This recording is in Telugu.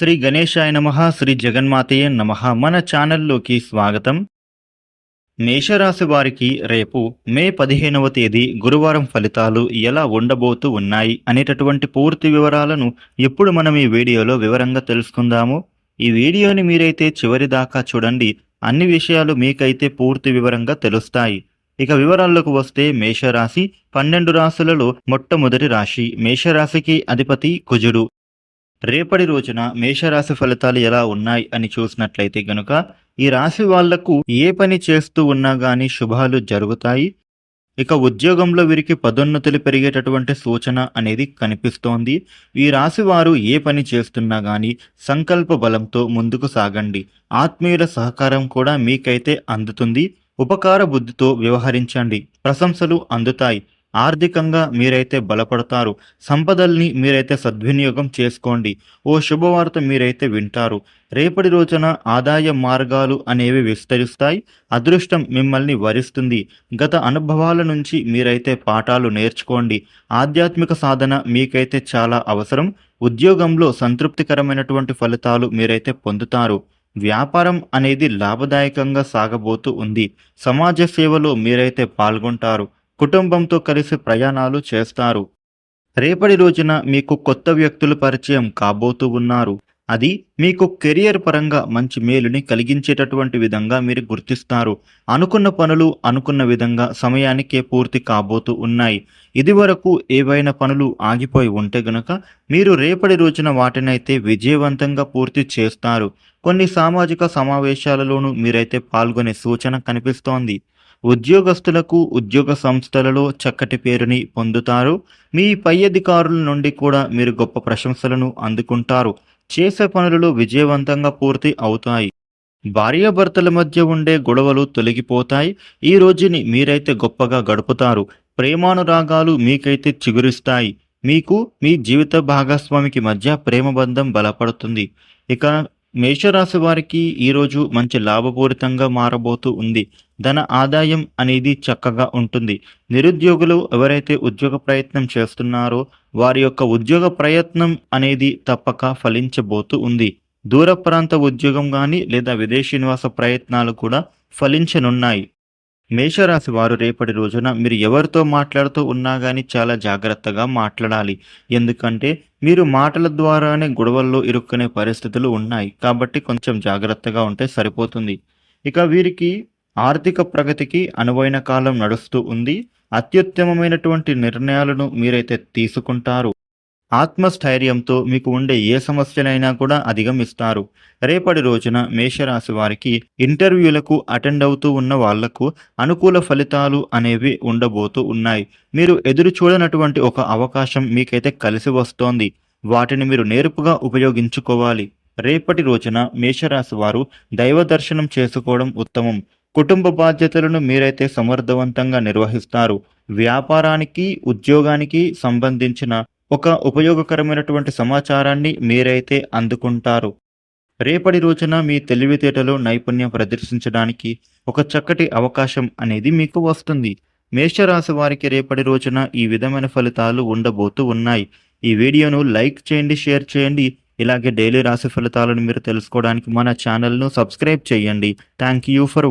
శ్రీ గణేశాయ నమ శ్రీ జగన్మాతయే నమ. మన ఛానల్లోకి స్వాగతం. మేషరాశి వారికి రేపు మే పదిహేనవ తేదీ గురువారం ఫలితాలు ఎలా ఉండబోతూ ఉన్నాయి అనేటటువంటి పూర్తి వివరాలను ఇప్పుడు మనం ఈ వీడియోలో వివరంగా తెలుసుకుందాము. ఈ వీడియోని మీరైతే చివరి దాకా చూడండి. అన్ని విషయాలు మీకైతే పూర్తి వివరంగా తెలుస్తాయి. ఇక వివరాల్లోకి వస్తే మేషరాశి పన్నెండు రాశులలో మొట్టమొదటి రాశి. మేషరాశికి అధిపతి కుజుడు. రేపటి రోజున మేషరాశి ఫలితాలు ఎలా ఉన్నాయి అని చూసినట్లయితే గనుక ఈ రాశి వాళ్ళకు ఏ పని చేస్తూ ఉన్నా గానీ శుభాలు జరుగుతాయి. ఇక ఉద్యోగంలో వీరికి పదోన్నతులు పెరిగేటటువంటి సూచన అనేది కనిపిస్తోంది. ఈ రాశి వారు ఏ పని చేస్తున్నా కానీ సంకల్ప బలంతో ముందుకు సాగండి. ఆత్మీయుల సహకారం కూడా మీకైతే అందుతుంది. ఉపకార బుద్ధితో వ్యవహరించండి. ప్రశంసలు అందుతాయి. ఆర్థికంగా మీరైతే బలపడతారు. సంపదల్ని మీరైతే సద్వినియోగం చేసుకోండి. ఓ శుభవార్త మీరైతే వింటారు. రేపటి రోజున ఆదాయ మార్గాలు అనేవి విస్తరిస్తాయి. అదృష్టం మిమ్మల్ని వరిస్తుంది. గత అనుభవాల నుంచి మీరైతే పాఠాలు నేర్చుకోండి. ఆధ్యాత్మిక సాధన మీకైతే చాలా అవసరం. ఉద్యోగంలో సంతృప్తికరమైనటువంటి ఫలితాలు మీరైతే పొందుతారు. వ్యాపారం అనేది లాభదాయకంగా సాగబోతూ ఉంది. సమాజ సేవలో మీరైతే పాల్గొంటారు. కుటుంబంతో కలిసి ప్రయాణాలు చేస్తారు. రేపటి రోజున మీకు కొత్త వ్యక్తులు పరిచయం కాబోతూ ఉన్నారు. అది మీకు కెరియర్ పరంగా మంచి మేలుని కలిగించేటటువంటి విధంగా మీరు గుర్తిస్తారు. అనుకున్న పనులు అనుకున్న విధంగా సమయానికే పూర్తి కాబోతూ ఉన్నాయి. ఇదివరకు ఏవైనా పనులు ఆగిపోయి ఉంటే గనక మీరు రేపటి రోజున వాటినైతే విజయవంతంగా పూర్తి చేస్తారు. కొన్ని సామాజిక సమావేశాలలోనూ మీరైతే పాల్గొనే సూచన కనిపిస్తోంది. ఉద్యోగస్తులకు ఉద్యోగ సంస్థలలో చక్కటి పేరుని పొందుతారు. మీ పై అధికారుల నుండి కూడా మీరు గొప్ప ప్రశంసలను అందుకుంటారు. చేసే పనులలో విజయవంతంగా పూర్తి అవుతాయి. భార్యాభర్తల మధ్య ఉండే గొడవలు తొలగిపోతాయి. ఈ రోజుని మీరైతే గొప్పగా గడుపుతారు. ప్రేమానురాగాలు మీకైతే చిగురిస్తాయి. మీకు మీ జీవిత భాగస్వామికి మధ్య ప్రేమ బంధం బలపడుతుంది. ఇక మేషరాశి వారికి ఈరోజు మంచి లాభపూరితంగా మారబోతూ ఉంది. ధన ఆదాయం అనేది చక్కగా ఉంటుంది. నిరుద్యోగులు ఎవరైతే ఉద్యోగ ప్రయత్నం చేస్తున్నారో వారి యొక్క ఉద్యోగ ప్రయత్నం అనేది తప్పక ఫలించబోతూ ఉంది. దూర ప్రాంత ఉద్యోగం కానీ లేదా విదేశీ నివాస ప్రయత్నాలు కూడా ఫలించనున్నాయి. మేషరాశి వారు రేపటి రోజున మీరు ఎవరితో మాట్లాడుతూ ఉన్నా కానీ చాలా జాగ్రత్తగా మాట్లాడాలి. ఎందుకంటే మీరు మాటల ద్వారానే గొడవల్లో ఇరుక్కునే పరిస్థితులు ఉన్నాయి. కాబట్టి కొంచెం జాగ్రత్తగా ఉంటే సరిపోతుంది. ఇక వీరికి ఆర్థిక ప్రగతికి అనువైన కాలం నడుస్తూ ఉంది. అత్యుత్తమమైనటువంటి నిర్ణయాలను మీరైతే తీసుకుంటారు. ఆత్మస్థైర్యంతో మీకు ఉండే ఏ సమస్యలైనా కూడా అధిగమిస్తారు. రేపటి రోజున మేషరాశి వారికి ఇంటర్వ్యూలకు అటెండ్ అవుతూ ఉన్న వాళ్ళకు అనుకూల ఫలితాలు అనేవి ఉండబోతూ ఉన్నాయి. మీరు ఎదురు చూడనటువంటి ఒక అవకాశం మీకైతే కలిసి వస్తోంది. వాటిని మీరు నేర్పుగా ఉపయోగించుకోవాలి. రేపటి రోజున మేషరాశి వారు దైవ దర్శనం చేసుకోవడం ఉత్తమం. కుటుంబ బాధ్యతలను మీరైతే సమర్థవంతంగా నిర్వహిస్తారు. వ్యాపారానికి ఉద్యోగానికి సంబంధించిన ఒక ఉపయోగకరమైనటువంటి సమాచారాన్ని మీరైతే అందుకుంటారు. రేపటి రోజున మీ తెలివితేటలో నైపుణ్యం ప్రదర్శించడానికి ఒక చక్కటి అవకాశం అనేది మీకు వస్తుంది. మేషరాశి వారికి రేపటి రోజున ఈ విధమైన ఫలితాలు ఉండబోతూ ఉన్నాయి. ఈ వీడియోను లైక్ చేయండి షేర్ చేయండి. ఇలాగే డైలీ రాశి ఫలితాలను మీరు తెలుసుకోవడానికి మన ఛానల్ను సబ్స్క్రైబ్ చేయండి. Thank you for